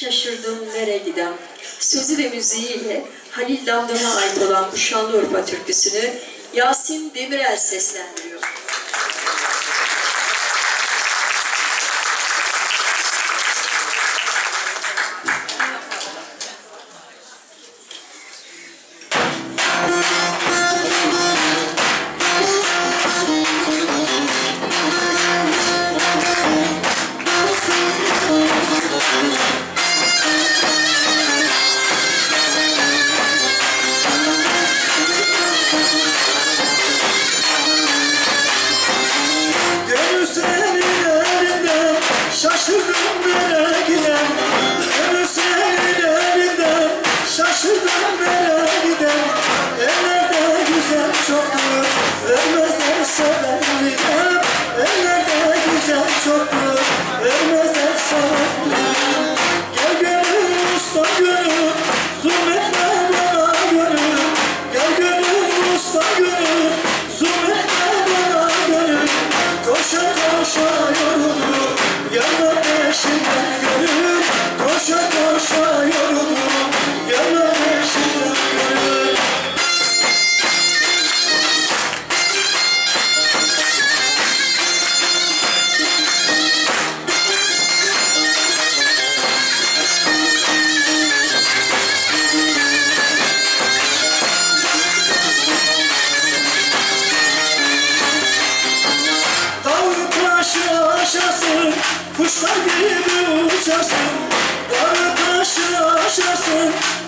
Şaşırdım nereye gidem. Sözü ve müziğiyle Halil Damdan'a ait olan bu Şanlıurfa türküsünü Yasin Demirel seslendiriyor. Güzel çoktur vermezler sevenliğe Ellerde güzel çoktur vermezler sevenliğe Gel gönül usta gönül zulmetme bana gönül Gel gönül usta gönül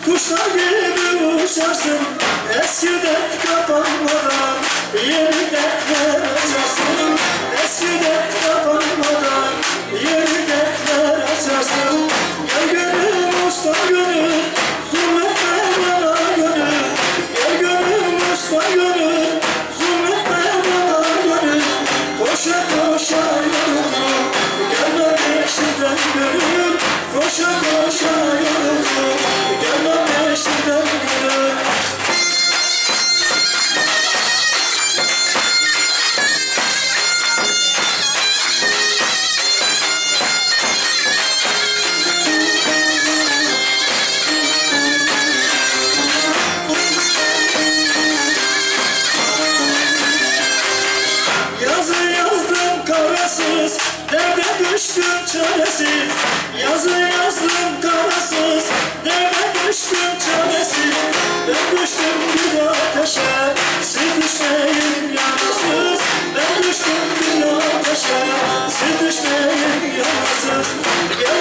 Kuşlar gibi uçarsın Eski dert kapanmadan Yeni dertler düştüm çaresiz. Yazı yazdım karasız Deme düştüm çaresiz? Ben düştüm bir ateşe. Sıkışmayın yalnızsız Ben düştüm bir ateşe. Sıkışmayın yalnızsız Gel